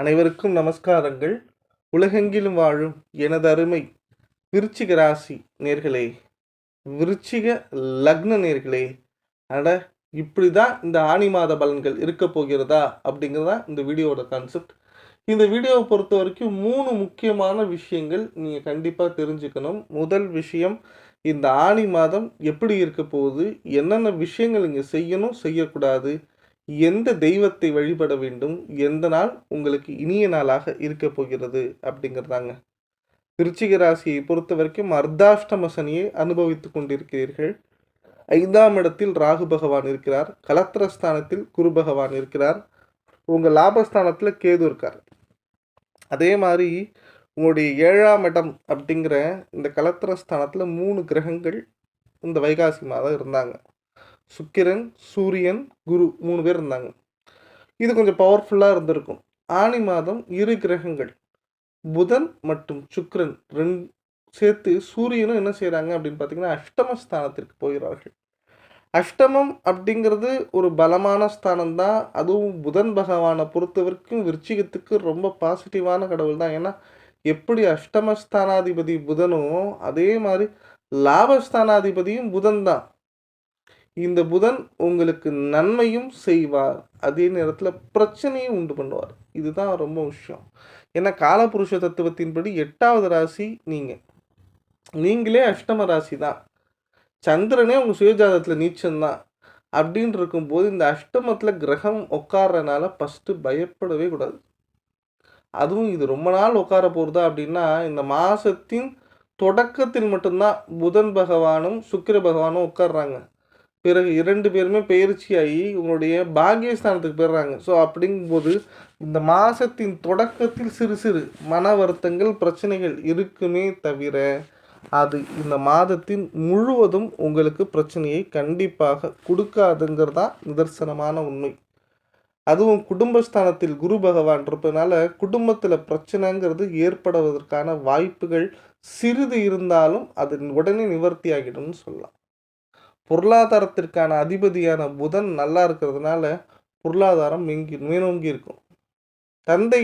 அனைவருக்கும் நமஸ்காரங்கள். உலகெங்கிலும் வாழும் எனது அருமை விருச்சிக ராசி நேர்களே விருச்சிக லக்ன நேர்களே அட இப்படி தான் இந்த ஆணி மாத பலன்கள் இருக்க போகிறதா அப்படிங்கிறதா இந்த வீடியோவோட கான்செப்ட் இந்த வீடியோவை பொறுத்த வரைக்கும் மூணு முக்கியமான விஷயங்கள் நீங்கள் கண்டிப்பாக தெரிஞ்சுக்கணும். முதல் விஷயம் இந்த ஆணி மாதம் எப்படி இருக்க போகுது? என்னென்ன விஷயங்கள் இங்கே செய்யணும் செய்யக்கூடாது? எந்த தெய்வத்தை வழிபட வேண்டும்? எந்த நாள் உங்களுக்கு இனிய நாளாக இருக்க போகிறது? அப்படிங்கிறதாங்க. விருச்சிக ராசியை பொறுத்த வரைக்கும் அர்த்தாஷ்டம சனியை அனுபவித்து கொண்டிருக்கிறீர்கள். ஐந்தாம் இடத்தில் ராகு பகவான் இருக்கிறார். கலத்திரஸ்தானத்தில் குரு பகவான் இருக்கிறார். உங்கள் லாபஸ்தானத்தில் கேது இருக்கார். அதே மாதிரி உங்களுடைய ஏழாம் இடம் அப்படிங்கிற இந்த கலத்திரஸ்தானத்தில் மூணு கிரகங்கள் இந்த வைகாசி மாதம் இருந்தாங்க. சுக்கிரன் சூரியன் குரு மூணு பேர் இருந்தாங்க. இது கொஞ்சம் பவர்ஃபுல்லாக இருந்திருக்கும். ஆணி மாதம் இரு கிரகங்கள் புதன் மற்றும் சுக்கிரன் ரெண்டு சேர்த்து சூரியனும் என்ன செய்கிறாங்க அப்படின்னு பார்த்தீங்கன்னா அஷ்டம ஸ்தானத்திற்கு போகிறார்கள். அஷ்டமம் அப்படிங்கிறது ஒரு பலமான ஸ்தானம் தான் அதுவும் புதன் பகவானை பொறுத்த வரைக்கும் விருச்சிகத்துக்கு ரொம்ப பாசிட்டிவான கடவுள் தான் ஏன்னா எப்படி அஷ்டமஸ்தானாதிபதி புதனோ அதே மாதிரி லாபஸ்தானாதிபதியும் புதன் தான் இந்த புதன் உங்களுக்கு நன்மையும் செய்வார். அதே நேரத்தில் பிரச்சனையும் உண்டு பண்ணுவார். இதுதான் ரொம்ப விஷயம். ஏன்னா காலபுருஷ தத்துவத்தின்படி எட்டாவது ராசி நீங்கள் நீங்களே அஷ்டம ராசி தான் சந்திரனே உங்கள் சுயஜாதத்தில் நீச்சம்தான். அப்படின்னு இருக்கும்போது இந்த அஷ்டமத்தில் கிரகம் உட்கார்றனால ஃபஸ்ட்டு பயப்படவே கூடாது. அதுவும் இது ரொம்ப நாள் உட்கார போகிறதா அப்படின்னா இந்த மாதத்தின் தொடக்கத்தில் மட்டும்தான் புதன் பகவானும் சுக்கிர பகவானும் உட்கார்றாங்க. பிறகு இரண்டு பேருமே பயிற்சியாகி உங்களுடைய பாகியஸ்தானத்துக்கு போயிடுறாங்க. ஸோ அப்படிங்கும்போது இந்த மாதத்தின் தொடக்கத்தில் சிறு சிறு மன வருத்தங்கள் பிரச்சனைகள் இருக்குமே தவிர அது இந்த மாதத்தின் முழுவதும் உங்களுக்கு பிரச்சனையை கண்டிப்பாக கொடுக்காதுங்கிறதா நிதர்சனமான உண்மை. அதுவும் குடும்பஸ்தானத்தில் குரு பகவான் இருப்பதனால குடும்பத்தில் பிரச்சனைங்கிறது ஏற்படுவதற்கான வாய்ப்புகள் சிறிது இருந்தாலும் அது உடனே நிவர்த்தி ஆகிடும்னு சொல்லலாம். பொருளாதாரத்திற்கான அதிபதியான புதன் நல்லா இருக்கிறதுனால பொருளாதாரம் மெங்கி மேலோங்கி இருக்கும். தந்தை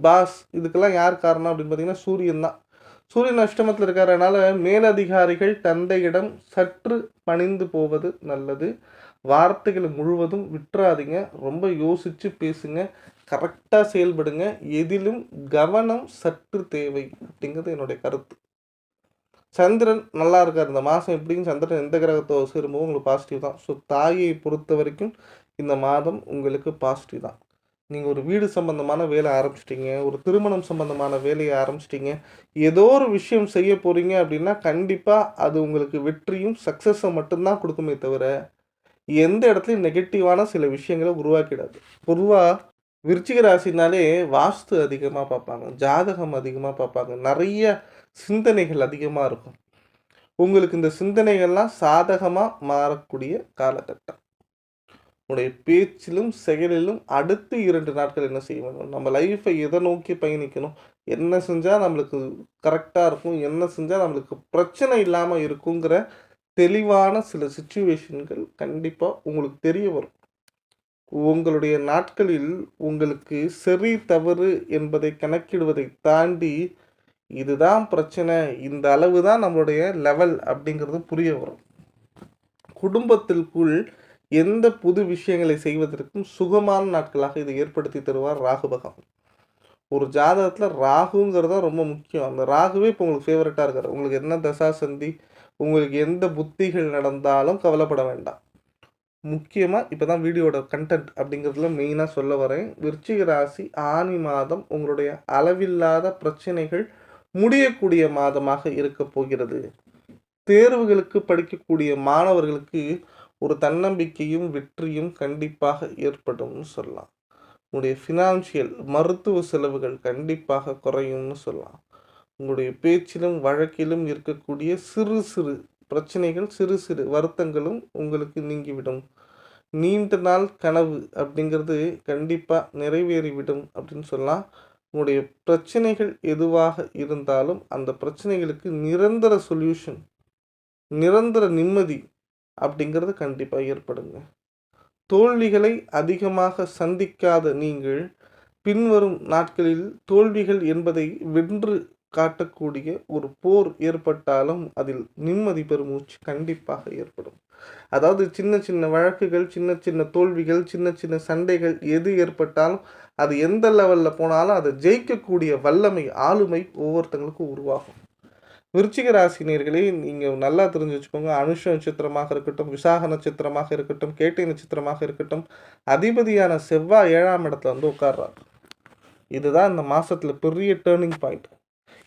பாஸ் இதுக்கெல்லாம் யார் காரணம் அப்படின்னு பார்த்தீங்கன்னா சூரியன் தான். சூரியன் அஷ்டமத்தில் இருக்கிறதுனால மேலதிகாரிகள் தந்தையிடம் சற்று பணிந்து போவது நல்லது. வார்த்தைகளை முழுவதும் விட்டுறாதீங்க. ரொம்ப யோசித்து பேசுங்க. கரெக்டாக செயல்படுங்க. எதிலும் கவனம் சற்று தேவை அப்படிங்கிறது என்னுடைய கருத்து. சந்திரன் நல்லா இருக்கார். இந்த மாதம் எப்படியும் சந்திரன் எந்த கிரகத்தை சேரும்போது உங்களுக்கு பாசிட்டிவ் தான். ஸோ தாயை பொறுத்த வரைக்கும் இந்த மாதம் உங்களுக்கு பாசிட்டிவ் தான். நீங்கள் ஒரு வீடு சம்பந்தமான வேலை ஆரம்பிச்சிட்டிங்க. ஒரு திருமணம் சம்பந்தமான வேலையை ஆரம்பிச்சிட்டிங்க. ஏதோ ஒரு விஷயம் செய்ய போகிறீங்க அப்படின்னா கண்டிப்பாக அது உங்களுக்கு வெற்றியும் சக்ஸஸை மட்டும்தான் கொடுக்குமே தவிர எந்த இடத்துலையும் நெகட்டிவான சில விஷயங்களை உருவாக்கிடாது. பொதுவாக விருச்சிக ராசினாலே வாஸ்து அதிகமாக பார்ப்பாங்க ஜாதகம் அதிகமாக பார்ப்பாங்க நிறைய சிந்தனைகள் அதிகமாக இருக்கும். உங்களுக்கு இந்த சிந்தனைகள்லாம் சாதகமாக மாறக்கூடிய காலகட்டம். உடைய பேச்சிலும் செயலிலும் அடுத்து இரண்டு நாட்கள் என்ன செய்ய வேண்டும் நம்ம லைஃப்பை எதை நோக்கி பயணிக்கணும்? என்ன செஞ்சால் நம்மளுக்கு கரெக்டாக இருக்கும்? என்ன செஞ்சால் நம்மளுக்கு பிரச்சனை இல்லாமல் இருக்குங்கிற தெளிவான சில சுச்சுவேஷன்கள் கண்டிப்பாக உங்களுக்கு தெரிய வரும். உங்களுடைய நாட்களில் உங்களுக்கு சரி தவறு என்பதை கணக்கிடுவதை தாண்டி இதுதான் பிரச்சனை இந்த அளவு தான் நம்மளுடைய லெவல் அப்படிங்கிறது புரிய வரும். குடும்பத்திற்குள் எந்த புது விஷயங்களை செய்வதற்கும் சுகமான நாட்களாக இதை ஏற்படுத்தி தருவார் ராகு பகவான். ஒரு ஜாதகத்தில் ராகுங்கிறது தான் ரொம்ப முக்கியம். அந்த ராகுவே இப்போ உங்களுக்கு ஃபேவரட்டாக இருக்கார். உங்களுக்கு என்ன தசா சந்தி உங்களுக்கு எந்த புத்திகள் நடந்தாலும் கவலைப்பட வேண்டாம். முக்கியமாக இப்போ தான் வீடியோட கண்டென்ட் அப்படிங்கிறதுல மெயினாக சொல்ல வரேன். விருச்சிக ராசி ஆனி மாதம் உங்களுடைய அளவில்லாத பிரச்சனைகள் முடியக்கூடிய மாதமாக இருக்க போகிறது. தேர்வுகளுக்கு படிக்கக்கூடிய மாணவர்களுக்கு ஒரு தன்னம்பிக்கையும் வெற்றியும் கண்டிப்பாக ஏற்படும்னு சொல்லலாம். உங்களுடைய ஃபினான்ஷியல் மருத்துவ செலவுகள் கண்டிப்பாக குறையும்னு சொல்லலாம். உங்களுடைய பேச்சிலும் வழக்கிலும் இருக்கக்கூடிய சிறு சிறு பிரச்சனைகள் சிறு சிறு வருத்தங்களும் உங்களுக்கு நீங்கிவிடும். நீண்ட நாள் கனவு அப்படிங்கிறது கண்டிப்பாக நிறைவேறிவிடும் அப்படின்னு சொல்லலாம். உங்களுடைய பிரச்சனைகள் எதுவாக இருந்தாலும் அந்த பிரச்சனைகளுக்கு நிரந்தர சொல்யூஷன் நிரந்தர நிம்மதி அப்படிங்கிறது கண்டிப்பாக ஏற்படுங்க. தோல்விகளை அதிகமாக சந்திக்காத நீங்கள் பின்வரும் நாட்களில் தோல்விகள் என்பதை வென்று காட்டக்கூடிய ஒரு போர் ஏற்பட்டாலும் அதில் நிம்மதி பெருமூச்சு கண்டிப்பாக ஏற்படும். அதாவது சின்ன சின்ன வழக்குகள் சின்ன சின்ன தோல்விகள் சின்ன சின்ன சண்டைகள் எது ஏற்பட்டாலும் அது எந்த லெவலில் போனாலும் அதை ஜெயிக்கக்கூடிய வல்லமை ஆளுமை ஒவ்வொருத்தங்களுக்கும் உருவாகும். விருச்சிக ராசினியர்களே நீங்கள் நல்லா தெரிஞ்சு வச்சுக்கோங்க. அனுஷ நட்சத்திரமாக இருக்கட்டும் விசாக நட்சத்திரமாக இருக்கட்டும் கேட்டை நட்சத்திரமாக இருக்கட்டும் அதிபதியான செவ்வாய் ஏழாம் இடத்துல வந்து உட்கார்றாரு. இதுதான் இந்த மாதத்தில் பெரிய டேர்னிங் பாயிண்ட்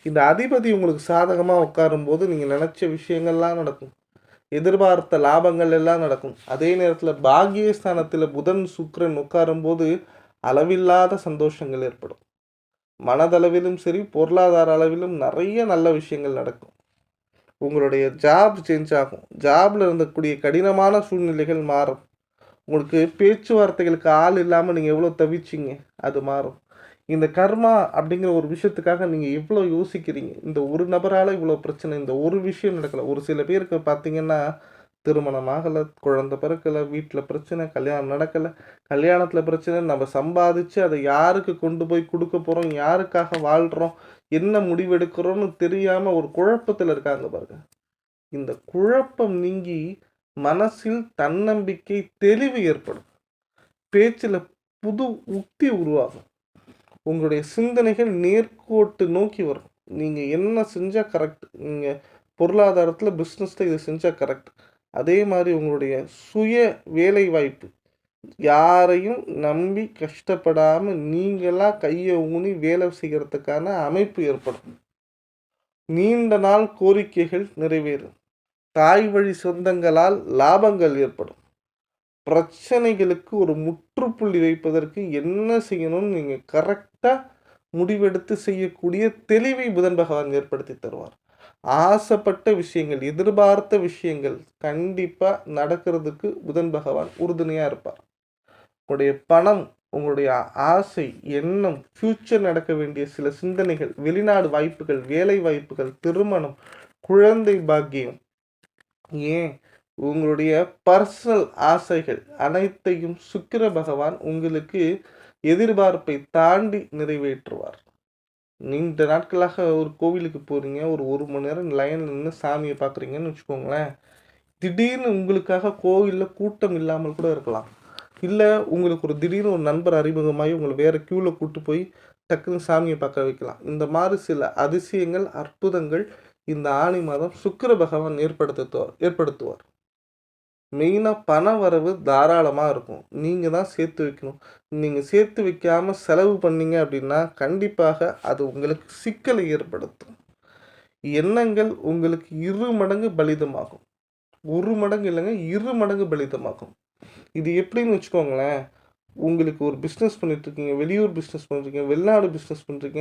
இந்த அதிபதி உங்களுக்கு சாதகமாக உட்காரும்போது நீங்கள் நினச்ச விஷயங்கள்லாம் நடக்கும். எதிர்பார்த்த லாபங்கள் எல்லாம் நடக்கும். அதே நேரத்தில் பாகியஸ்தானத்தில் புதன் சுக்கரன் உட்காரும்போது அளவில்லாத சந்தோஷங்கள் ஏற்படும். மனதளவிலும் சரி பொருளாதார அளவிலும் நிறைய நல்ல விஷயங்கள் நடக்கும். உங்களுடைய ஜாப் சேஞ்ச் ஆகும். ஜாபில் இருந்தக்கூடிய கடினமான சூழ்நிலைகள் மாறும். உங்களுக்கு பேச்சுவார்த்தைகளுக்கு ஆள் இல்லாமல் நீங்கள் எவ்வளோ தவிச்சிங்க அது மாறும். இந்த கர்மா அப்படிங்கிற ஒரு விஷயத்துக்காக நீங்கள் எவ்வளோ யோசிக்கிறீங்க. இந்த ஒரு நபரால் இவ்வளோ பிரச்சனை இந்த ஒரு விஷயம் நடக்கலை. ஒரு சில பேருக்கு பார்த்தீங்கன்னா திருமணம் ஆகலை குழந்தை பிறக்கலை வீட்டில் பிரச்சனை கல்யாணம் நடக்கலை. கல்யாணத்தில் பிரச்சனை நம்ம சம்பாதிச்சு அதை யாருக்கு கொண்டு போய் கொடுக்க போகிறோம் யாருக்காக வாழ்கிறோம் என்ன முடிவெடுக்கிறோம்னு தெரியாமல் ஒரு குழப்பத்தில் இருக்காங்க பாருங்க. இந்த குழப்பம் நீங்கி மனசில் தன்னம்பிக்கை தெளிவு ஏற்படும். பேச்சில் புது உக்தி உருவாகும். உங்களுடைய சிந்தனைகள் நேர்கோட்டு நோக்கி வரும். நீங்கள் என்ன செஞ்சால் கரெக்ட் நீங்கள் பொருளாதாரத்தில் பிஸ்னஸில் இதை செஞ்சால் கரெக்ட் அதே மாதிரி உங்களுடைய சுய வேலை வாய்ப்பு யாரையும் நம்பி கஷ்டப்படாமல் நீங்களாக கையை ஊனி வேலை செய்கிறதுக்கான அமைப்பு ஏற்படும். நீண்ட நாள் கோரிக்கைகள் நிறைவேறும். தாய் வழி சொந்தங்களால் லாபங்கள் ஏற்படும். பிரச்சனைகளுக்கு ஒரு முற்றுப்புள்ளி வைப்பதற்கு என்ன செய்யணும்னு நீங்கள் கரெக்டாக முடிவெடுத்து செய்யக்கூடிய தெளிவை புதன் பகவான் ஏற்படுத்தி தருவார். ஆசைப்பட்ட விஷயங்கள் எதிர்பார்த்த விஷயங்கள் கண்டிப்பாக நடக்கிறதுக்கு புதன் பகவான் உறுதுணையாக இருப்பார். உங்களுடைய பணம் உங்களுடைய ஆசை எண்ணம் ஃப்யூச்சர் நடக்க வேண்டிய சில சிந்தனைகள் வெளிநாடு வாய்ப்புகள் வேலை வாய்ப்புகள் திருமணம் குழந்தை பாக்கியம் ஏன் உங்களுடைய பர்சனல் ஆசைகள் அனைத்தையும் சுக்கிர பகவான் உங்களுக்கு எதிர்பார்ப்பை தாண்டி நிறைவேற்றுவார். நீண்ட நாட்களாக ஒரு கோவிலுக்கு போகிறீங்க ஒரு ஒரு மணி நேரம் லைனில் நின்று சாமியை பார்க்குறீங்கன்னு வச்சுக்கோங்களேன். திடீர்னு உங்களுக்காக கோவிலில் கூட்டம் இல்லாமல் கூட இருக்கலாம். இல்லை உங்களுக்கு ஒரு திடீர்னு ஒரு நண்பர் அறிமுகமாகி உங்களை வேறு க்யூவில் கூப்பிட்டு போய் டக்குன்னு சாமியை பார்க்க வைக்கலாம். இந்த மாதிரி சில அதிசயங்கள் அற்புதங்கள் இந்த ஆணி மாதம் சுக்கிர பகவான் ஏற்படுத்துவார் ஏற்படுத்துவார். மெயினாக பண வரவு தாராளமாக இருக்கும். நீங்கள் தான் சேர்த்து வைக்கணும். நீங்கள் சேர்த்து வைக்காமல் செலவு பண்ணீங்க அப்படின்னா கண்டிப்பாக அது உங்களுக்கு சிக்கலை ஏற்படுத்தும். எண்ணங்கள் உங்களுக்கு இரு மடங்கு பலிதமாகும். ஒரு மடங்கு இல்லைங்க இரு மடங்கு பலிதமாகும். இது எப்படின்னு வச்சுக்கோங்களேன். உங்களுக்கு ஒரு பிஸ்னஸ் பண்ணிட்டுருக்கீங்க வெளியூர் பிஸ்னஸ் பண்ணுறீங்க வெளிநாடு பிஸ்னஸ் பண்ணுறீங்க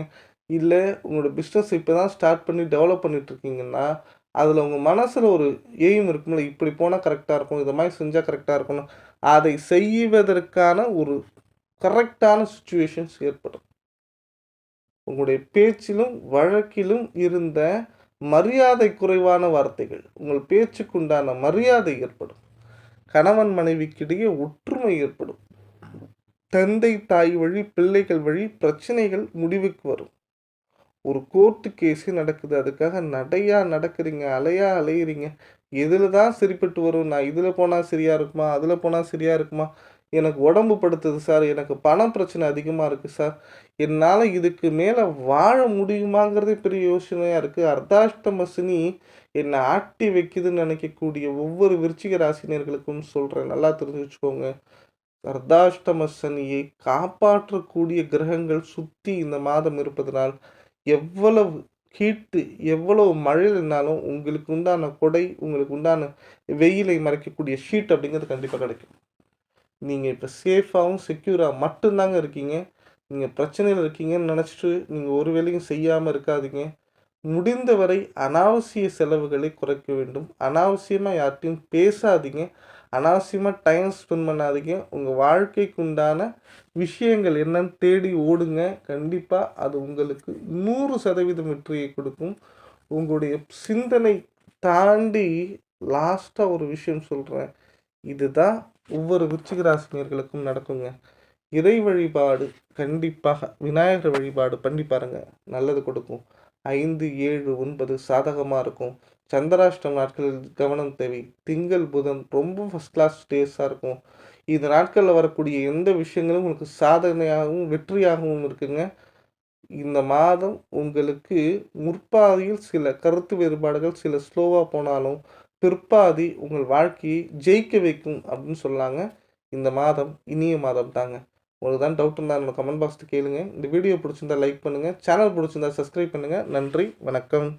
இல்லை உங்களோட பிஸ்னஸ் இப்போ தான் ஸ்டார்ட் பண்ணி டெவலப் பண்ணிகிட்ருக்கீங்கன்னா அதில் உங்கள் மனசில் ஒரு எய்ம் இருக்கும்ல இப்படி போனால் கரெக்டாக இருக்கும் இது மாதிரி செஞ்சால் கரெக்டாக இருக்கணும் அதை செய்வதற்கான ஒரு கரெக்டான சுச்சுவேஷன்ஸ் ஏற்படும். உங்களுடைய பேச்சிலும் வழக்கிலும் இருந்த மரியாதை குறைவான வார்த்தைகள் உங்கள் பேச்சுக்குண்டான மரியாதை ஏற்படும். கணவன் மனைவிக்கிடையே ஒற்றுமை ஏற்படும். தந்தை தாய் வழி பிள்ளைகள் வழி பிரச்சனைகள் முடிவுக்கு வரும். ஒரு கோர்ட்டு கேஸு நடக்குது. அதுக்காக நடையா நடக்கிறீங்க அலையா அலையிறீங்க. எதில் தான் சரிப்பட்டு வரும்? நான் இதில் போனால் சரியாக இருக்குமா? அதில் போனால் சரியாக இருக்குமா? எனக்கு உடம்பு படுத்துது சார். எனக்கு பணம் பிரச்சனை அதிகமாக இருக்குது சார். என்னால் இதுக்கு மேலே வாழ முடியுமாங்கிறதே பெரிய யோசனையாக இருக்குது அர்தாஷ்டமசினி என்னை ஆட்டி வைக்குதுன்னு நினைக்கக்கூடிய ஒவ்வொரு விருச்சிக ராசினியர்களுக்கும் சொல்கிறேன் நல்லா தெரிஞ்சு வச்சுக்கோங்க. அர்த்தாஷ்டம சனியை காப்பாற்றக்கூடிய கிரகங்கள் சுற்றி இந்த மாதம் இருப்பதனால் எவ்வளவு ஹீட்டு எவ்வளவு மழையினாலும் உங்களுக்கு உண்டான கொடை உங்களுக்கு உண்டான வெயிலை மறைக்கக்கூடிய ஷீட் அப்படிங்கிறது கண்டிப்பாக கிடைக்கும். நீங்கள் இப்போ சேஃபாகவும் செக்யூராக மட்டும்தாங்க இருக்கீங்க. நீங்கள் பிரச்சனையில் இருக்கீங்கன்னு நினச்சிட்டு நீங்கள் ஒரு வேலையும் செய்யாமல் இருக்காதீங்க. முடிந்தவரை அனாவசிய செலவுகளை குறைக்க வேண்டும். அனாவசியமாக யார்கிட்டையும் பேசாதீங்க. அனாவசியமாக டைம் ஸ்பெண்ட் பண்ணாதீங்க. உங்கள் வாழ்க்கைக்கு உண்டான விஷயங்கள் என்னன்னு தேடி ஓடுங்க. கண்டிப்பாக அது உங்களுக்கு நூறு சதவீதம் வெற்றியை கொடுக்கும். உங்களுடைய சிந்தனை தாண்டி லாஸ்ட்டாக ஒரு விஷயம் சொல்கிறேன் இதுதான் ஒவ்வொரு விச்சிகராசினியர்களுக்கும் நடக்குங்க. இறை வழிபாடு கண்டிப்பாக விநாயகர் வழிபாடு பண்ணி பாருங்கள் நல்லது கொடுக்கும். ஐந்து ஏழு ஒன்பது சாதகமாக இருக்கும். சந்திராஷ்டம் நாட்களில் கவனம் தேவை. திங்கள் புதன் ரொம்ப ஃபஸ்ட் கிளாஸ் டேஸாக இருக்கும். இந்த நாட்களில் வரக்கூடிய எந்த விஷயங்களும் உங்களுக்கு சாதனையாகவும் வெற்றியாகவும் இருக்குங்க. இந்த மாதம் உங்களுக்கு முற்பாதியில் சில கருத்து வேறுபாடுகள் சில ஸ்லோவாக போனாலும் பிற்பாதி உங்கள் வாழ்க்கையை ஜெயிக்க வைக்கும் அப்படின்னு சொல்லாங்க. இந்த மாதம் இனிய மாதம் தாங்க. உங்களுக்கு தான் டவுட் இருந்தால் நம்ம கமெண்ட் பாக்ஸில் கேளுங்க. இந்த வீடியோ பிடிச்சிருந்தா லைக் பண்ணுங்கள் சேனல் பிடிச்சிருந்தா சப்ஸ்கிரைப் பண்ணுங்கள் நன்றி வணக்கம்.